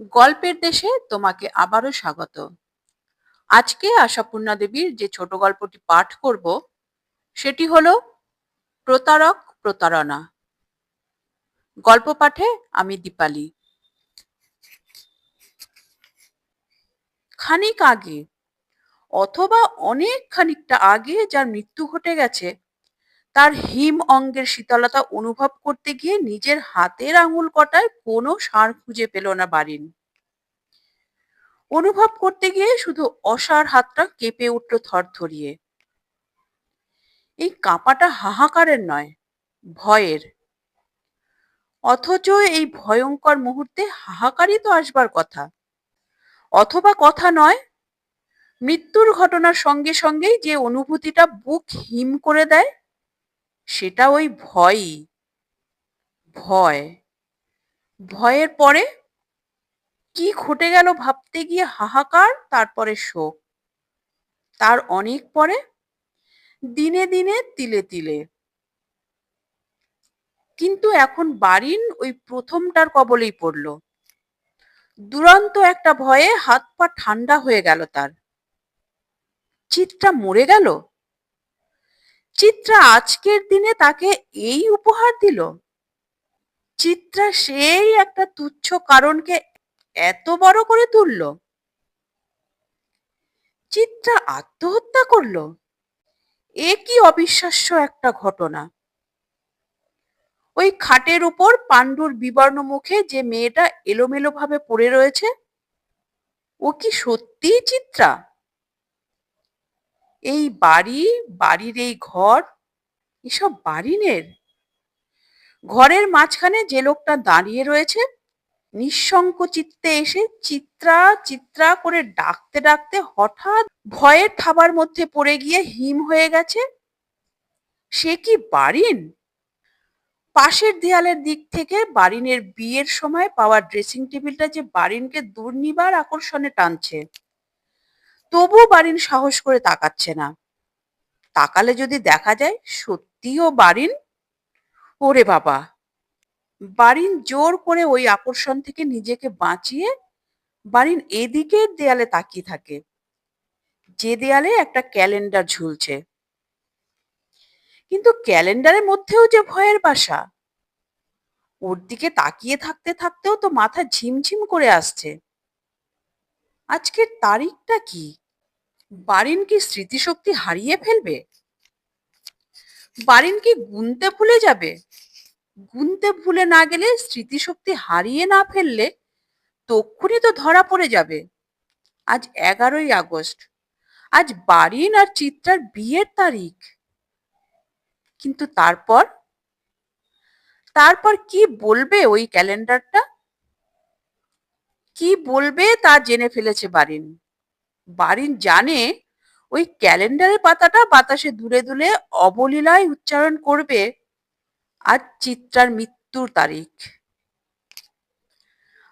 গল্পের দেশে তোমাকে আবারও স্বাগত। আজকে আশাপূর্ণা দেবীর যে ছোট গল্পটি পাঠ করব, সেটি হল প্রতারক প্রতারণা। গল্প পাঠে আমি দীপালি। খানিক আগে, অথবা অনেক খানিকটা আগে যার মৃত্যু ঘটে গেছে তার হিম অঙ্গের শীতলতা অনুভব করতে গিয়ে নিজের হাতের আঙুল কটায় কোনো সার খুঁজে পেল না বারিন। অনুভব করতে গিয়ে শুধু অসার হাতটা কেঁপে উঠল থরথরিয়ে এই কাঁপাটা হাহাকারের নয়, ভয়ের। অথচ এই ভয়ঙ্কর মুহূর্তে হাহাকারই তো আসবার কথা। অথবা কথা নয়, মৃত্যুর ঘটনার সঙ্গে সঙ্গেই যে অনুভূতিটা বুক হিম করে দেয় সেটা ওই ভয়ই। ভয়। ভয়ের পরে কি ঘটে গেল ভাবতে গিয়ে হাহাকার, তারপরে শোক। তার অনেক পরে দিনে দিনে তিলে তিলে। কিন্তু এখন বারিন ওই প্রথমটার কবলেই পড়ল। দুরন্ত একটা ভয়ে হাত পা ঠান্ডা হয়ে গেল তার। চিত্রা মরে গেল? চিত্রা আজকের দিনে তাকে এই উপহার দিল। চিত্রা সেই একটা তুচ্ছ কারণকে এত বড় করে তুলল। চিত্রা আত্মহত্যা করল। এ কি অবিশ্বাস্য একটা ঘটনা। ওই খাটের উপর পাণ্ডুর বিবর্ণ মুখে যে মেয়েটা এলোমেলো ভাবে পড়ে রয়েছে, ও কি সত্যিই চিত্রা? এই বাড়ি, বাড়ির এই ঘর, এসব বাড়িনের? ঘরের মাঝখানে যে লোকটা দাঁড়িয়ে রয়েছে নিঃশঙ্ক চিত্তে এসে চিত্রা চিত্রা করে ডাকতে ডাকতে হঠাৎ ভয়ের থাবার মধ্যে পড়ে গিয়ে হিম হয়ে গেছে। সে কি বারিন পাশের দেয়ালের দিক থেকে বারিনের বিয়ের সময় পাওয়া ড্রেসিং টেবিলটা যে বারিনকে দুর্নিবার আকর্ষণে টানছে। তবু বারিন সাহস করে তাকাচ্ছে না। তাকালে যদি দেখা যায়, সত্যিও বারিন? ওরে বাবা! বারিন জোর করে ওই আকর্ষণ থেকে নিজেকে বাঁচিয়ে বারিন এদিকের দেয়ালে তাকিয়ে থাকে। যে দেয়ালে একটা ক্যালেন্ডার ঝুলছে। কিন্তু ক্যালেন্ডারের মধ্যেও যে ভয়ের বাসা। ওর দিকে তাকিয়ে থাকতে থাকতেও তো মাথা ঝিমঝিম করে আসছে। আজকের তারিখটা কি? বারিন কি স্মৃতিশক্তি হারিয়ে ফেলবে? বারিন কি গুনতে ভুলে যাবে? গুনতে ভুলে না গেলে স্মৃতিশক্তি হারিয়ে না ফেললে তক্ষুনি তো ধরা পড়ে যাবে। আজ এগারোই আগস্ট। আজ বারিন আর চিত্রার বিয়ের তারিখ। কিন্তু তারপর? তারপর কি বলবে ওই ক্যালেন্ডারটা? কি বলবে তা জেনে ফেলেছে বারিন। বারিন জানে ওই ক্যালেন্ডারের পাতাটা বাতাসে দূরে দূরে অবলীলায় উচ্চারণ করবে আজ চিত্রার মৃত্যুর তারিখ।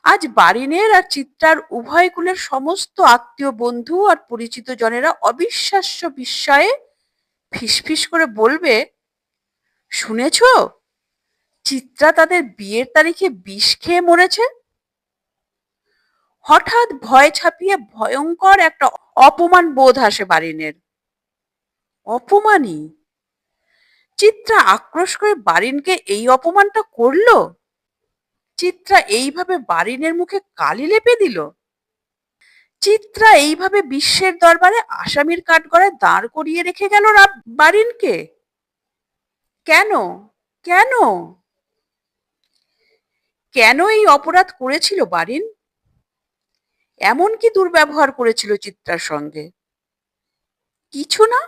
আজ বারিনের আর চিত্রার উভয় কুলের সমস্ত আত্মীয় বন্ধু আর পরিচিত জনেরা অবিশ্বাস্য বিস্ময়ে ফিসফিস করে বলবে, শুনেছ? চিত্রা তাদের বিয়ের তারিখে বিষ খেয়ে মরেছে? হঠাৎ ভয় ছাপিয়ে ভয়ঙ্কর একটা অপমান বোধ আসে বারিনের। অপমানই? চিত্রা আক্রোশ করে বারিনকে এই অপমানটা করল? চিত্রা এইভাবে বারিনের মুখে কালি লেপে দিল? চিত্রা এইভাবে বিশ্বের দরবারে আসামির কাঠগড়ায় দাঁড় করিয়ে রেখে গেল বারিনকে? কেন? কেন? কেন এই অপরাধ করেছিল বারিন? এমন কি দুর্ব্যবহার করেছিল চিত্রার সঙ্গে? কিছু না,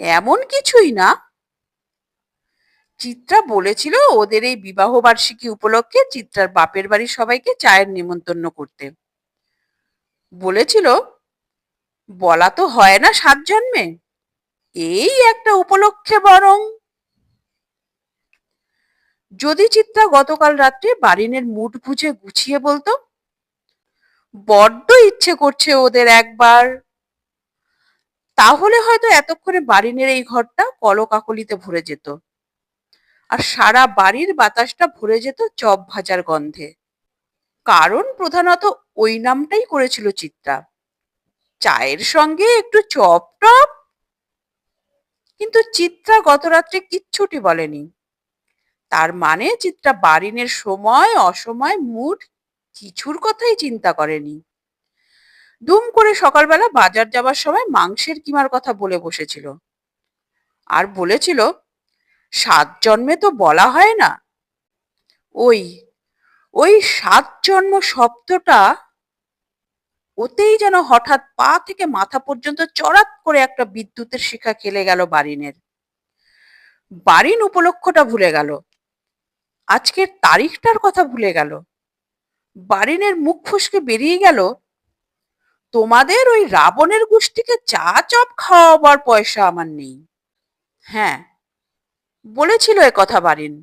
এমন কিছুই না। চিত্রা বলেছিল ওদের এই বিবাহ বার্ষিকী উপলক্ষে চিত্রার বাপের বাড়ির সবাইকে চায়ের নিমন্ত্রণ করতে। বলেছিল, বলা তো হয় না সাত জন্মে, এই একটা উপলক্ষে বরং। যদি চিত্রা গতকাল রাত্রে বারিনের মুঠ বুঝে গুছিয়ে বলতো বড্ড ইচ্ছে করছে ওদের একবার। তাহলে হয়তো এতক্ষণে বারিনের এই ঘরটা কলকাকলিতে ভরে যেত। আর সারা বাড়ির বাতাসটা ভরে যেত চপ ভাজার গন্ধে। কারণ প্রধানত ওই নামটাই করেছিল চিত্রা। চায়ের সঙ্গে একটু চপ টপ? কিন্তু চিত্রা গত রাত্রে কিচ্ছুটি বলেনি। তার মানে চিত্রা বারিনের সময়, অসময়, মুড কিছুর কথাই চিন্তা করেনি। দুম করে সকালবেলা বাজার যাবার সময় মাংসের কিমার কথা বলে বসেছিল। আর বলেছিল, সাত জন্মে তো বলা হয় না। ওই ওই সাত জন্ম শব্দটা ওতেই যেন হঠাৎ পা থেকে মাথা পর্যন্ত চড়াত করে একটা বিদ্যুতের শিখা খেলে গেল বারিনের। বারিন উপলক্ষটা ভুলে গেল। আজকের তারিখটার কথা ভুলে গেল। বারিনের মুখ ফুসকে বেরিয়ে গেল। তোমাদের ওই রাবণের গোষ্ঠীকে চা চপ খাওয়াবার পয়সা আমার নেই। হ্যাঁ বলেছিল এ কথা বারিন।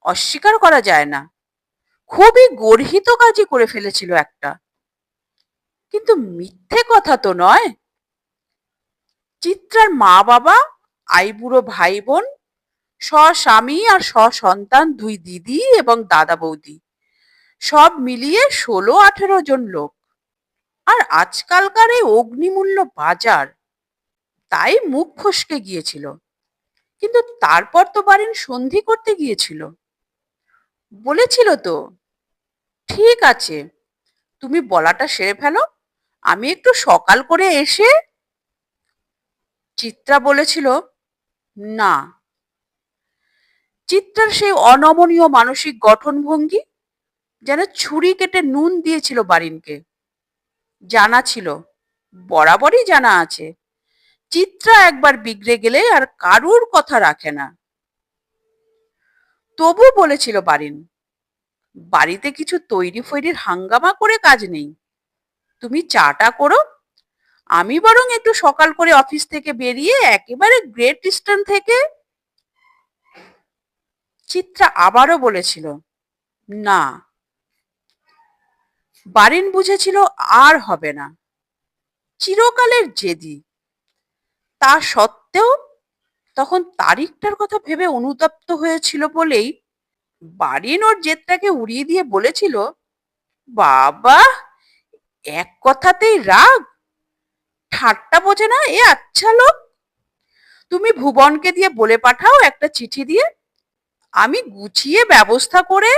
অস্বীকার করা যায় না। খুবই গর্হিত কাজই করে ফেলেছিল একটা। কিন্তু মিথ্যে কথা তো নয়। চিত্রার মা বাবা আইবুড়ো ভাই বোন স্বামী আর স্বসন্তান দুই দিদি এবং দাদা বৌদি সব মিলিয়ে ষোলো আঠেরো জন লোক। আর আজকালকার এই অগ্নিমূল্য বাজার তাই মুখ ফসকে গিয়েছিল। কিন্তু তারপর তো বারিন সন্ধি করতে গিয়েছিল। বলেছিল তো, ঠিক আছে, তুমি বলাটা সেরে ফেলো, আমি একটু সকাল করে এসে চিত্রা বলেছিল, না। চিত্রার সেই অনমনীয় মানসিক গঠনভঙ্গি যেন ছুরি কেটে নুন দিয়েছিল বারিনকে। জানা ছিল, বরাবরই জানা আছে, চিত্রা একবার বিগড়ে গেলে আর কারুর কথা রাখে না। তবু বলেছিল বারিন, বাড়িতে কিছু তৈরি ফৈরির হাঙ্গামা করে কাজ নেই। তুমি চাটা করো, আমি বরং একটু সকাল করে অফিস থেকে বেরিয়ে একেবারে গ্রেট ইস্টার্ন থেকে চিত্রা আবারও বলেছিল, না বারিন বুঝেছিল আর হবে না। চিরকালের জেদি। তা সত্ত্বেও তখন তারিখটার কথা ভেবে অনুতপ্ত হয়েছিল বলেই বারেন ওর জেদটাকে উড়িয়ে দিয়ে বলেছিল, বাবা, এক কথাতেই রাগ? ঠাট্টা বোঝে না এ আচ্ছা লোক? তুমি ভুবনকে দিয়ে বলে পাঠাও একটা চিঠি দিয়ে। আমি গুছিয়ে ব্যবস্থা করে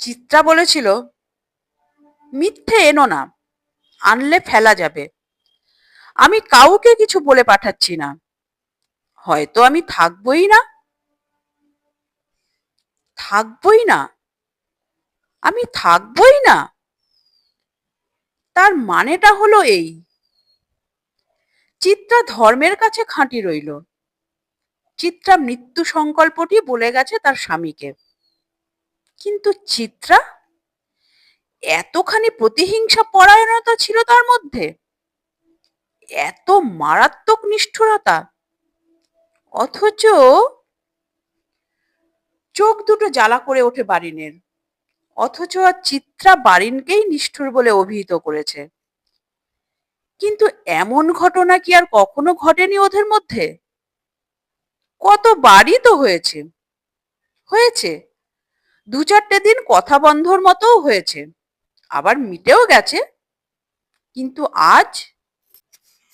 চিত্রা বলেছিল মিথ্যে এনো না, আনলে ফেলা যাবে। আমি কাউকে কিছু বলে পাঠাচ্ছি না। হয়তো আমি থাকবই না। থাকবই না। আমি থাকবই না। তার মানেটা হলো এই। চিত্রা ধর্মের কাছে খাঁটি রইল। চিত্রা মৃত্যু সংকল্পটি বলে গেছে তার স্বামীকে। কিন্তু চিত্রা এতখানি প্রতিহিংসা পরায়ণতা ছিল তার মধ্যে? এত মারাত্মক নিষ্ঠুরতা? অথচ চোখ দুটো জ্বালা করে ওঠে বারিনের। অথচ আর চিত্রা বারিনকেই নিষ্ঠুর বলে অভিহিত করেছে। কিন্তু এমন ঘটনা কি আর কখনো ঘটেনি ওদের মধ্যে? কতবারই তো হয়েছে। হয়েছে। দু চারটে দিন কথা বন্ধর মতোও হয়েছে। আবার মিটেও গেছে। কিন্তু আজ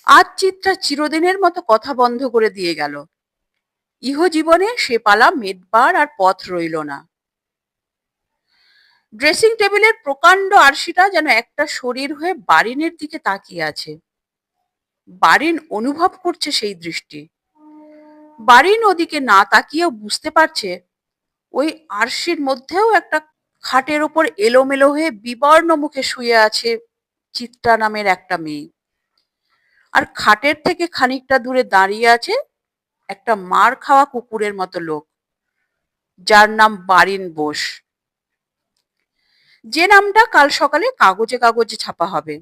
আজ চিত্রা চিরদিনের মতো কথা বন্ধ করে দিয়ে গেল। ইহজীবনে সে পালা মেদবার আর পথ রইল না। ড্রেসিং টেবিলের প্রকাণ্ড আরশিটা যেন একটা শরীর হয়ে বারিনের দিকে তাকিয়ে আছে। বারিন অনুভব করছে সেই দৃষ্টি। বারিন ওদিকে না তাকিয়েও বুঝতে পারছে, ওই আরশির মধ্যেও একটা খাটের ওপর এলোমেলো হয়ে বিবর্ণ মুখে শুয়ে আছে চিত্রা নামের একটা মেয়ে। আর খাটের থেকে খানিকটা দূরে দাঁড়িয়ে আছে একটা মার খাওয়া কুকুরের মতো লোক, যার নাম বারিন বোস। যে নামটা কাল সকালে কাগজে কাগজে ছাপা হবে।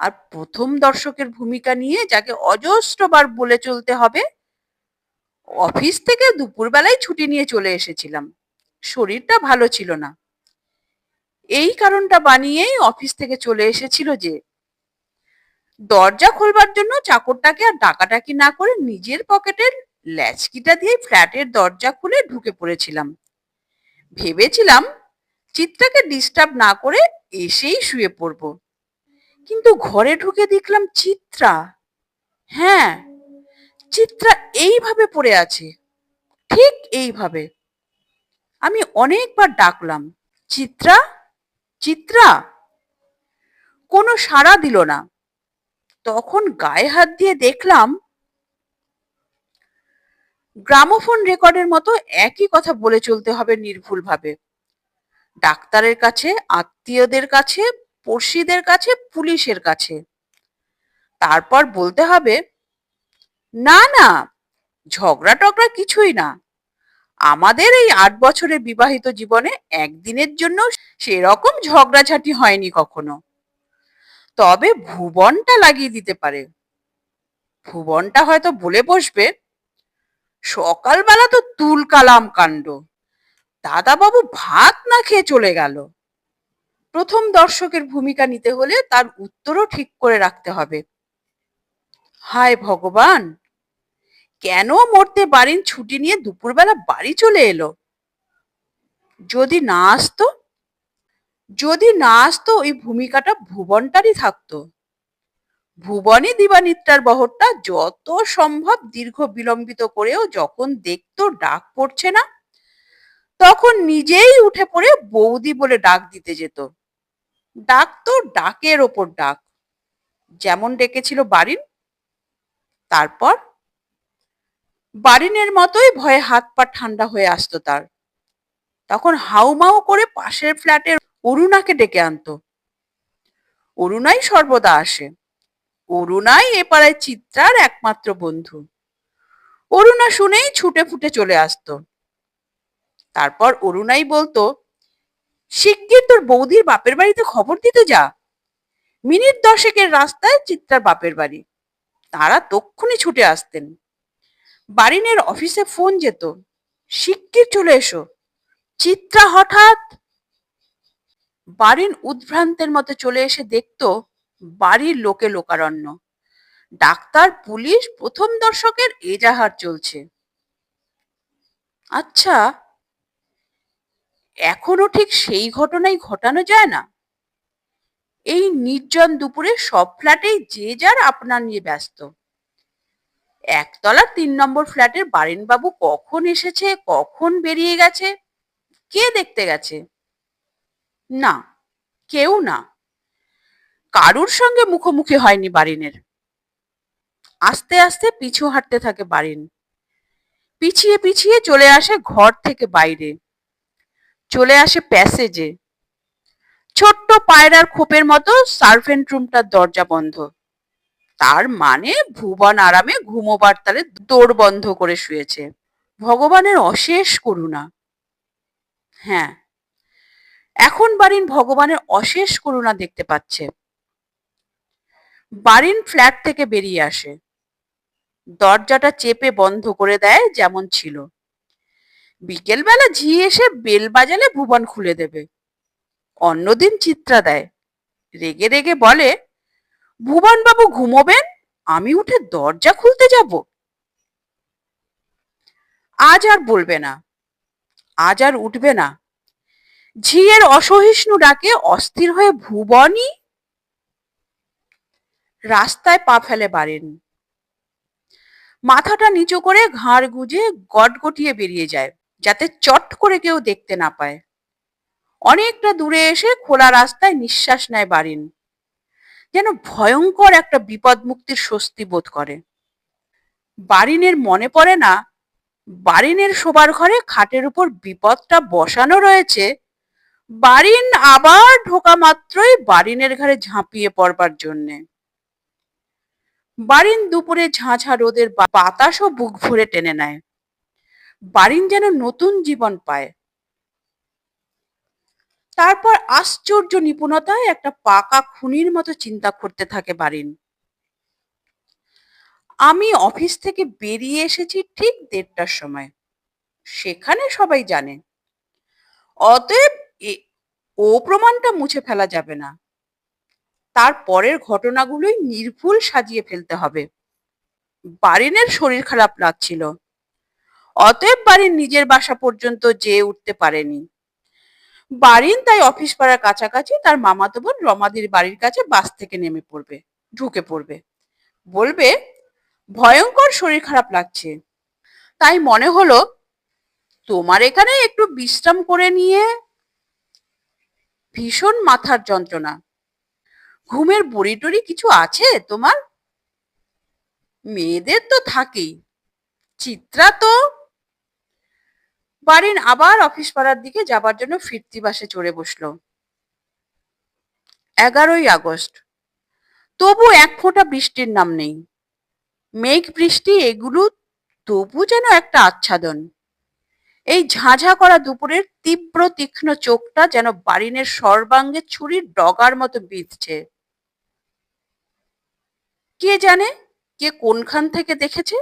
আর প্রথম দর্শকের ভূমিকা নিয়ে যাকে অজস্রবার বলে চলতে হবে, অফিস থেকে দুপুরবেলায় ছুটি নিয়ে চলে এসেছিলাম। শরীরটা ভালো ছিল না। এই কারণটা বানিয়েই অফিস থেকে চলে এসেছিল যে, দরজা খোলবার জন্য চাকরটাকে আর ডাকাডাকি না করে নিজের পকেটের ল্যাচকিটা দিয়ে ফ্ল্যাটের দরজা খুলে ঢুকে পড়েছিলাম। ভেবেছিলাম চিত্রাকে ডিস্টার্ব না করে এসেই শুয়ে পড়ব। কিন্তু ঘরে ঢুকে দেখলাম চিত্রা। হ্যাঁ চিত্রা এইভাবে পড়ে আছে, ঠিক এইভাবে। আমি অনেকবার ডাকলাম, চিত্রা? চিত্রা। কোনো সাড়া দিল না। তখন গায়ে হাত দিয়ে দেখলাম, গ্রামোফোন রেকর্ডের মতো একই কথা বলে চলতে হবে নির্ভুলভাবে। ডাক্তারের কাছে, আত্মীয়দের কাছে, পড়শিদের কাছে, পুলিশের কাছে। তারপর বলতে হবে, না না ঝগড়া টগড়া কিছুই না। আমাদের এই আট বছরের বিবাহিত জীবনে একদিনের জন্য সেরকম ঝগড়াঝাটি হয়নি কখনো। তবে ভুবনটা লাগিয়ে দিতে পারে। ভুবনটা হয়তো বলে বসবে, সকালবেলা তো তুল কালাম কাণ্ড। দাদাবাবু ভাত না খেয়ে চলে গেল। প্রথম দর্শকের ভূমিকা নিতে হলে তার উত্তরও ঠিক করে রাখতে হবে। হায় ভগবান! কেন মরতে বাড়ির ছুটি নিয়ে দুপুরবেলা বাড়ি চলে এলো? যদি না আসতো? যদি না আসতো, ওই ভূমিকাটা ভুবনটারই থাকতো। ভুবনই দিবানিত্রার বহরটা যত সম্ভব দীর্ঘ বিলম্বিত করেও যখন দেখতো ডাক পড়ছে না, তখন নিজেই উঠে পড়ে বৌদি বলে ডাক দিতে যেত। ডাক তো ডাকের ওপর ডাক। যেমন ডেকেছিল বাড়ির, তারপর বারিনের মতোই ভয়ে হাত পা ঠান্ডা হয়ে আসতো তার। তখন হাউমাউ করে পাশের ফ্ল্যাটের অরুণাকে ডেকে আনতো। অরুণাই সর্বদা আসে। অরুণাই এ পাড়ায় চিত্রার একমাত্র বন্ধু। অরুণা শুনেই ছুটে ফুটে চলে আসতো। তারপর অরুণাই বলতো, শিগগির তোর বৌদির বাপের বাড়িতে খবর দিতে যা। মিনিট দশেকের রাস্তায় চিত্রার বাপের বাড়ি। তারা তক্ষুনি ছুটে আসতেন। বারিনের অফিসে ফোন যেত। শিগগির চলে এসো। চিত্রা হঠাৎ বারিন উদ্ভ্রান্তের মতো চলে এসে দেখতো বাড়ির লোকে লোকারণ্য। ডাক্তার, পুলিশ, প্রথম দর্শকের এজাহার চলছে। আচ্ছা এখনও ঠিক সেই ঘটনাই ঘটানো যায় না? এই নির্জন দুপুরে সব ফ্ল্যাটেই যে যার আপনার নিয়ে ব্যস্ত। একতলার তিন নম্বর ফ্ল্যাটের বারিনবাবু কখন এসেছে, কখন বেরিয়ে গেছে? কে দেখতে গেছে? না, কেউ না। কারুর সঙ্গে মুখোমুখি হয়নি বারিনের। আস্তে আস্তে পিছু হাঁটতে থাকে বারিন। পিছিয়ে পিছিয়ে চলে আসে ঘর থেকে বাইরে। চলে আসে প্যাসেজে। ছোট্ট পায়রার খোপের মতো সার্ভেন্ট রুমটার দরজা বন্ধ। তার মানে ভুবন আরামে ঘুমোবার তালে দৌড় বন্ধ করে শুয়েছে। ভগবানের অশেষ করুণা। হ্যাঁ। এখন বারিন ভগবানের অশেষ করুণা দেখতে পাচ্ছে। বারিন ফ্ল্যাট থেকে বেরিয়ে আসে। দরজাটা চেপে বন্ধ করে দেয় যেমন ছিল। বিকেলবেলা ঝি এসে বেল বাজালে ভুবন খুলে দেবে। অন্যদিন চিত্রা দেয়। রেগে রেগে বলে ভুবন বাবু ঘুমোবেন? আমি উঠে দরজা খুলতে যাব। আজ আর বলবে না। আজ আর উঠবে না। ঝিয়ের অসহিষ্ণু ডাকে, অস্থির হয়ে ভুবনই? রাস্তায় পা ফেলে বাড়েন মাথাটা নিচু করে ঘাড় গুজে গটগটিয়ে বেরিয়ে যায়, যাতে চট করে কেউ দেখতে না পায়। অনেকটা দূরে এসে খোলা রাস্তায় নিঃশ্বাস নেয় বারিন যেন ভয়ঙ্কর একটা বিপদ মুক্তির স্বস্তি বোধ করে। বারিনের মনে পড়ে না, বারিনের শোবার ঘরে খাটের উপর বিপদটা বসানো রয়েছে, বারিন আবার ঢোকা মাত্রই বারিনের ঘরে ঝাঁপিয়ে পড়বার জন্যে। বারিন দুপুরে ঝাঁঝা রোদের বাতাসও বুক ভরে টেনে নেয়। বারিন যেন নতুন জীবন পায়। তারপর আশ্চর্য নিপুণতায় একটা পাকা খুনির মতো চিন্তা করতে থাকে বারিন। আমি অফিস থেকে বেরিয়ে এসেছি ঠিক দেড়টার সময়। সেখানে সবাই জানে। অতএব ও প্রমাণটা মুছে ফেলা যাবে না। তার পরের ঘটনাগুলোই নির্ভুল সাজিয়ে ফেলতে হবে। বারিনের শরীর খারাপ লাগছিল। অতএব বাড়ির নিজের বাসা পর্যন্ত যেয়ে উঠতে পারেনি। বারিন তাই অফিস পাড়ার কাছাকাছি তার মামাতো বোন রমাদির বাড়ির কাছে বাস থেকে নেমে পড়বে, ঢুকে পড়বে। বলবে, ভয়ঙ্কর শরীর খারাপ লাগছে। তাই মনে হলো, তোমার এখানে একটু বিশ্রাম করে নিয়ে ভীষণ মাথার যন্ত্রণা। ঘুমের বড়ি টড়ি কিছু আছে তোমার? মেয়েদের তো থাকেই। চিত্রা তো বারিন আবার অফিস পাড়ার দিকে যাবার জন্য ফিরতি বাসে চড়ে বসল। এগারোই আগস্ট। তবু এক ফোঁটা বৃষ্টির নাম নেই। মেঘ বৃষ্টি এগুলো তবু যেন একটা আচ্ছাদন। এই ঝাঁঝা করা দুপুরের তীব্র তীক্ষ্ণ চোখটা যেন বারিনের সর্বাঙ্গে ছুরির ডগার মতো বিঁধছে। কে জানে কে কোনখান থেকে দেখেছে?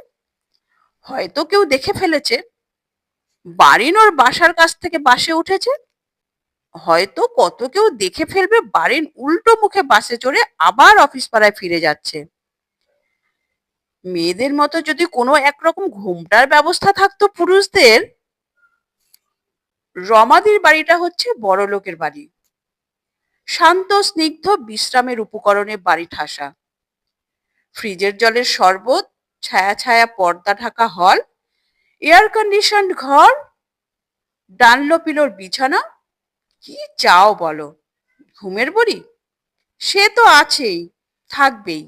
হয়তো কেউ দেখে ফেলেছে। বারিন ওর বাসার কাছ থেকে বাসে উঠেছে। হয়তো কত কেউ দেখে ফেলবে বারিন উল্টো মুখে বাসে চড়ে আবার অফিস পাড়ায় ফিরে যাচ্ছে। মেয়েদের মতো যদি কোনো একরকম ঘুমটার ব্যবস্থা থাকতো পুরুষদের, রমাদির বাড়িটা হচ্ছে বড় লোকের বাড়ি। শান্ত, স্নিগ্ধ, বিশ্রামের উপকরণে বাড়ি ঠাসা। ফ্রিজের জলের শরবত, ছায়া ছায়া পর্দা ঢাকা হল এয়ার কন্ডিশন ঘর, ডানলো পিলোর বিছানা, কি চাও বলো? ঘুমের বড়ি? সে তো আছেই, থাকবেই।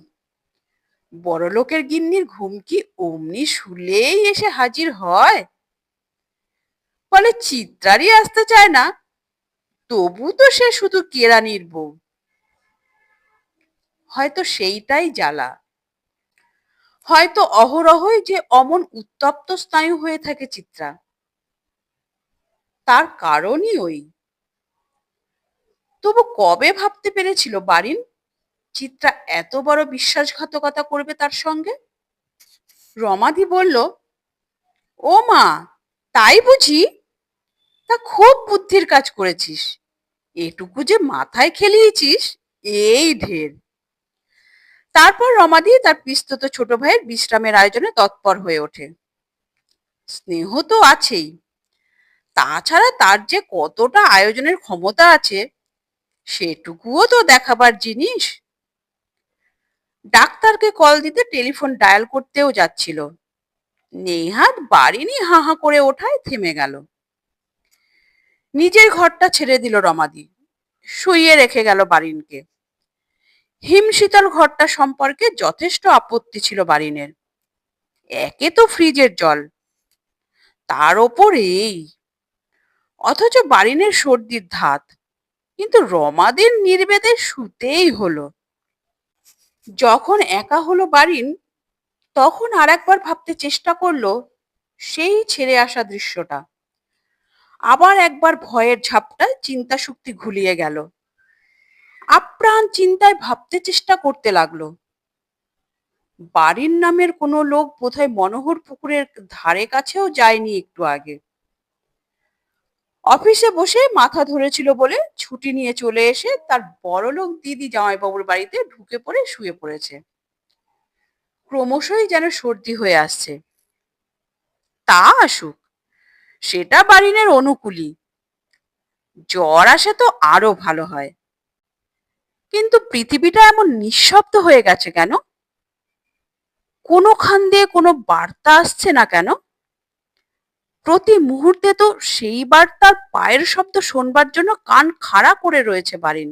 বড় লোকের গিন্নির ঘুম কি অমনি শুলেই এসে হাজির হয়? ফলে চিত্রারই আসতে চায় না, তবু তো সে শুধু কেরানির বউ। হয়তো সেইটাই জ্বালা। হয়তো অহরহই যে অমন উত্তপ্ত স্নায়ু হয়ে থাকে চিত্রা। তার কারণই ওই। তবু কবে ভাবতে পেরেছিল বারিন? চিত্রা এত বড় বিশ্বাসঘাতকতা করবে তার সঙ্গে? রমাদি বলল, ও মা, তাই বুঝি? তা খুব বুদ্ধির কাজ করেছিস। এটুকু যে মাথায় খেলিয়েছিস, এই ঢের। তারপর রমাদি তার পিস্তত ছোট ভাইয়ের বিশ্রামের আয়োজনে তৎপর হয়ে ওঠে। স্নেহ তো আছেই। তাছাড়া তার যে কতটা আয়োজনের ক্ষমতা আছে, সেটুকুও তো দেখাবার জিনিস। ডাক্তারকে কল দিতে টেলিফোন ডায়াল করতেও যাচ্ছিল। নেহাত বাড়িনি হা হা করে ওঠায় থেমে গেল। নিজের ঘরটা ছেড়ে দিল রমাদি। শুইয়ে রেখে গেল বারিনকে। হিমশীতল ঘরটা সম্পর্কে যথেষ্ট আপত্তি ছিল বারিনের। একে তো ফ্রিজের জল, তার ওপর এই অথচ বারিনের সর্দির ধাত, কিন্তু রমাদের নির্বেদে শুতেই হলো। যখন একা হলো বারিন, তখন আর একবার ভাবতে চেষ্টা করল সেই ছেড়ে আসা দৃশ্যটা। আবার একবার ভয়ের ঝাপটায় চিন্তা শক্তি ঘুলিয়ে গেল। আপ্রাণ চিন্তায় ভাবতে চেষ্টা করতে লাগল। বাড়ির নামের কোনো লোক বোধহয় মনোহর পুকুরের ধারে কাছেও যায়নি একটু আগে। অফিসে বসে মাথা ধরেছিল বলে ছুটি নিয়ে চলে এসে তার বড়লোক দিদি জামাইবাবুর বাড়িতে ঢুকে পড়ে শুয়ে পড়েছে। ক্রমশই যেন সর্দি হয়ে আসছে। তা আসুক, সেটা বারিনের অনুকূলই। জ্বর আসে তো আরও ভালো হয়। কিন্তু পৃথিবীটা এমন নিঃশব্দ হয়ে গেছে কেন? কোনোখান দিয়ে কোনো বার্তা আসছে না কেন? প্রতি মুহূর্তে তো সেই বার্তার পায়ের শব্দ শোনবার জন্য কান খাড়া করে রয়েছে বারিন।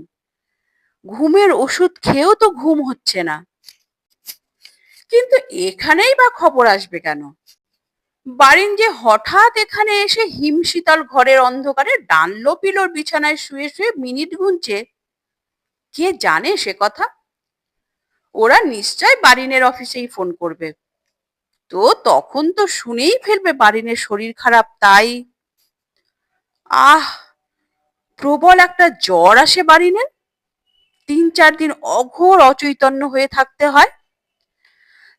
ঘুমের ওষুধ খেয়েও তো ঘুম হচ্ছে না। কিন্তু এখানেই বা খবর আসবে কেন? বারিন যে হঠাৎ এখানে এসে হিমশীতল ঘরের অন্ধকারে ডানলো পিলোর বিছানায় শুয়ে শুয়ে মিনিট গুনছে কে জানে সে কথা? ওরা নিশ্চয় বারিনের অফিসেই ফোন করবে। তো তখন তো শুনেই ফেলবে বারিনের শরীর খারাপ, তাই? আহ, প্রবল একটা জ্বর আসে বারিনের। তিন চার দিন অঘোর অচৈতন্য হয়ে থাকতে হয়।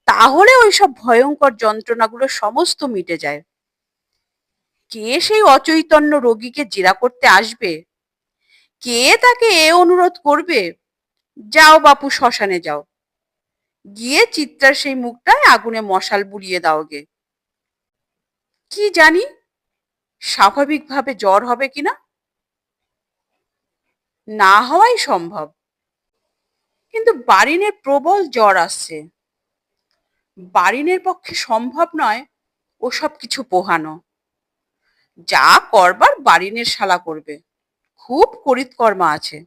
তাহলে ওইসব ভয়ঙ্কর যন্ত্রণাগুলো সমস্ত মিটে যায়। কে সেই অচৈতন্য রোগীকে জেরা করতে আসবে? কে তাকে এ অনুরোধ করবে? যাও বাপু, শ্মশানে যাও। গিয়ে চিত্রার সেই মুখটায় আগুনে মশাল বুলিয়ে দাও গে। কি জানি? স্বাভাবিকভাবে জ্বর হবে কিনা না হওয়াই সম্ভব। কিন্তু বারিনের প্রবল জ্বর আসছে। বারিনের পক্ষে সম্ভব নয় ওসব কিছু পোহানো। যা করবার বারিনের শালা করবে। খুব করিতকর্মা আছে।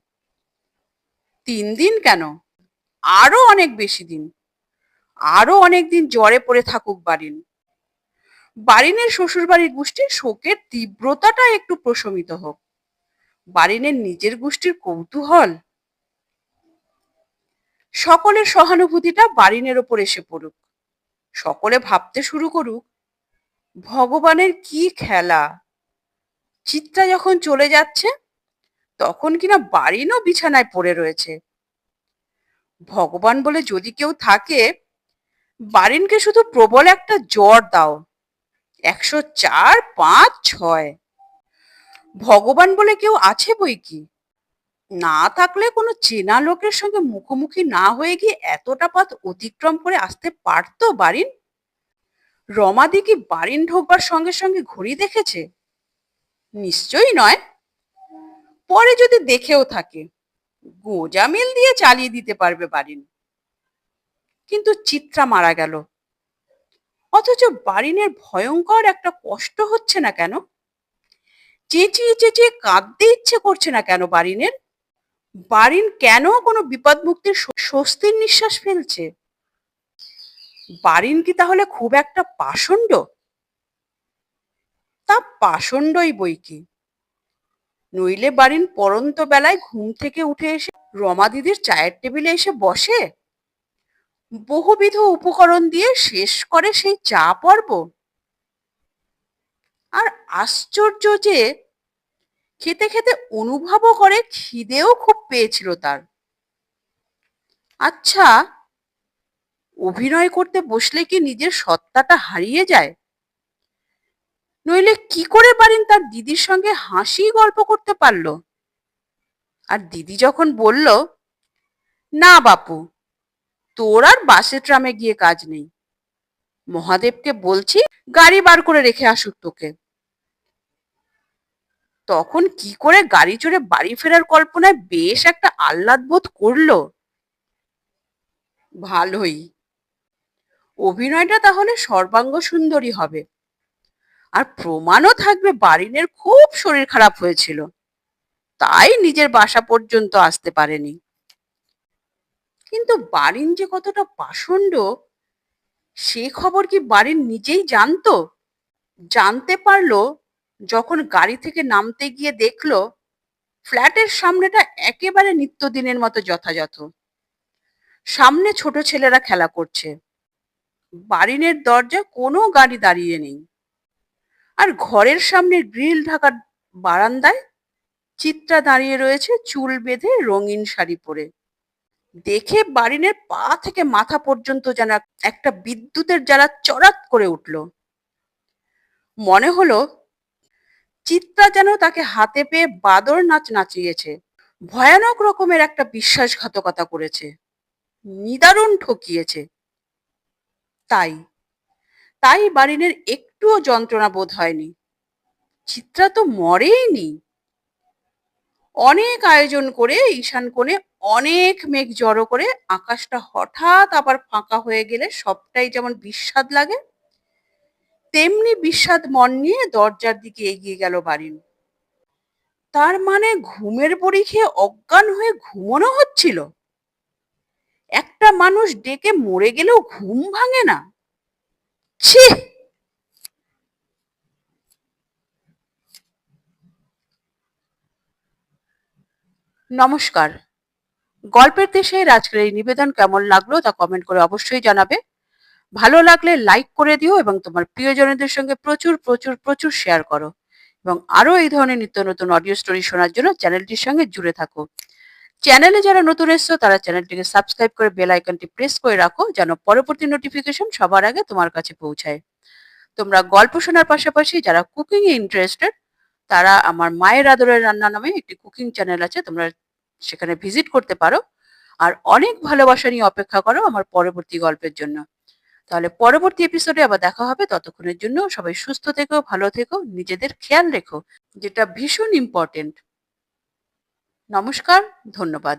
তিন দিন কেন? আরও অনেক বেশি দিন। আরও অনেক দিন জ্বরে পড়ে থাকুক বারিন। বারিনের শ্বশুরবাড়ির গোষ্ঠীর শোকের তীব্রতাটা একটু প্রশমিত হোক। বারিনের নিজের গোষ্ঠীর কৌতূহল। সকলের সহানুভূতিটা বারিনের ওপর এসে পড়ুক। সকলে ভাবতে শুরু করুক, ভগবানের কি খেলা? চিত্রা যখন চলে যাচ্ছে তখন কিনা বারিনও বিছানায় পড়ে রয়েছে। ভগবান বলে যদি কেউ থাকে বারিনকে শুধু প্রবল একটা জ্বর দাও, একশো চার, পাঁচ, ছয়। ভগবান বলে কেউ আছে বই কি? না থাকলে কোনো চেনা লোকের সঙ্গে মুখোমুখি না হয়ে গিয়ে এতটা পথ অতিক্রম করে আসতে পারতো বারিন রমাদি কি বারিন ঢোকবার সঙ্গে সঙ্গে ঘড়ি দেখেছে? নিশ্চয়ই নয়। পরে যদি দেখেও থাকে গোজামিল দিয়ে চালিয়ে দিতে পারবে বারিন। কিন্তু চিত্রা মারা গেল। অথচ বারিনের ভয়ঙ্কর একটা কষ্ট হচ্ছে না কেন? চেঁচিয়ে চেঁচিয়ে কাঁদতে ইচ্ছে করছে না কেন বারিনের? বারিন কেন কোনো বিপদ মুক্তির স্বস্তির নিঃশ্বাস ফেলছে? বারিন কি তাহলে খুব একটা পাষণ্ড? তা পাষণ্ডই বই কি? নইলে বাড়ির পরন্ত বেলায় ঘুম থেকে উঠে এসে রমা দিদির চায়ের টেবিলে এসে বসে। বহুবিধ উপকরণ দিয়ে শেষ করে সেই চা পর্ব। আর আশ্চর্য যে, খেতে খেতে অনুভবও করে খিদেও খুব পেয়েছিল তার। আচ্ছা অভিনয় করতে বসলে কি নিজের সত্তাটা হারিয়ে যায়? নইলে কি করে পারেন তার দিদির সঙ্গে হাসি গল্প করতে পারল? আর দিদি যখন বলল, না বাপু, তোর আর বাসে ট্রামে গিয়ে কাজ নেই। মহাদেবকে বলছি গাড়ি বার করে রেখে আসুক তোকে তখন কি করে গাড়ি চড়ে বাড়ি ফেরার কল্পনায় বেশ একটা আহ্লাদ বোধ করল। ভালোই। অভিনয়টা তাহলে সর্বাঙ্গ সুন্দরী হবে। আর প্রমাণও থাকবে বারিনের খুব শরীর খারাপ হয়েছিল। তাই নিজের বাসা পর্যন্ত আসতে পারেনি। কিন্তু বারিন যে কতটা পাষণ্ড, সে খবর কি বারিন নিজেই জানতো? জানতে পারল, যখন গাড়ি থেকে নামতে গিয়ে দেখল, ফ্ল্যাটের সামনেটা একেবারে নিত্যদিনের মতো যথাযথ। সামনে ছোট ছেলেরা খেলা করছে। বারিনের দরজা কোনো গাড়ি দাঁড়িয়ে নেই। আর ঘরের সামনে গ্রিল ঢাকার বারান্দায় চিত্রা দাঁড়িয়ে রয়েছে চুল বেঁধে রঙিন শাড়ি পরে। দেখে বারিনের পা থেকে মাথা পর্যন্ত যেন একটা বিদ্যুতের জ্বালা চড়াত করে উঠল। মনে হলো চিত্রা যেন তাকে হাতে পেয়ে বাদর নাচ নাচিয়েছে, ভয়ানক রকমের একটা বিশ্বাসঘাতকতা করেছে, নিদারুণ ঠকিয়েছে। তাই তাই বারিনের একটুও যন্ত্রণা বোধ হয়নি। চিত্রা তো মরেইনি অনেক আয়োজন করে ঈশান কোণে অনেক মেঘ জড়ো করে আকাশটা হঠাৎ আবার ফাঁকা হয়ে গেলে সবটাই যেমন বিস্বাদ লাগে, তেমনি বিস্বাদ মন নিয়ে দরজার দিকে এগিয়ে গেল বারিন। তার মানে ঘুমের বড়ি খেয়ে অজ্ঞান হয়ে ঘুমনো হচ্ছিল? একটা মানুষ ডেকে মরে গেলেও ঘুম ভাঙে না। ছি। নমস্কার। গল্পের দেশে আজকের এই নিবেদন কেমন লাগল তা কমেন্ট করে অবশ্যই জানাবে। ভালো লাগলে লাইক করে দিও এবং তোমার প্রিয়জনদের সঙ্গে প্রচুর প্রচুর প্রচুর শেয়ার করো। এবং আরও এই ধরনের নিত্য নতুন অডিও স্টোরি শোনার জন্য চ্যানেলটির সঙ্গে জুড়ে থাকো। চ্যানেলে যারা নতুন এসছো, তারা চ্যানেলটিকে সাবস্ক্রাইব করে বেল আইকনটি প্রেস করে রাখো, যেন পরবর্তী নোটিফিকেশন সবার আগে তোমার কাছে পৌঁছায়। তোমরা গল্প শোনার পাশাপাশি যারা কুকিং এ ইন্টারেস্টেড তারা আমার মায়ের আদরের রান্না নামে একটি কুকিং চ্যানেল আছে, তোমরা সেখানে ভিজিট করতে পারো। আর অনেক ভালোবাসা নিয়ে অপেক্ষা করো আমার পরবর্তী গল্পের জন্য। তাহলে পরবর্তী এপিসোডে আবার দেখা হবে। ততক্ষণের জন্য সবাই সুস্থ থেকো, ভালো থেকো, নিজেদের খেয়াল রেখো, যেটা ভীষণ ইম্পর্টেন্ট নমস্কার ধন্যবাদ।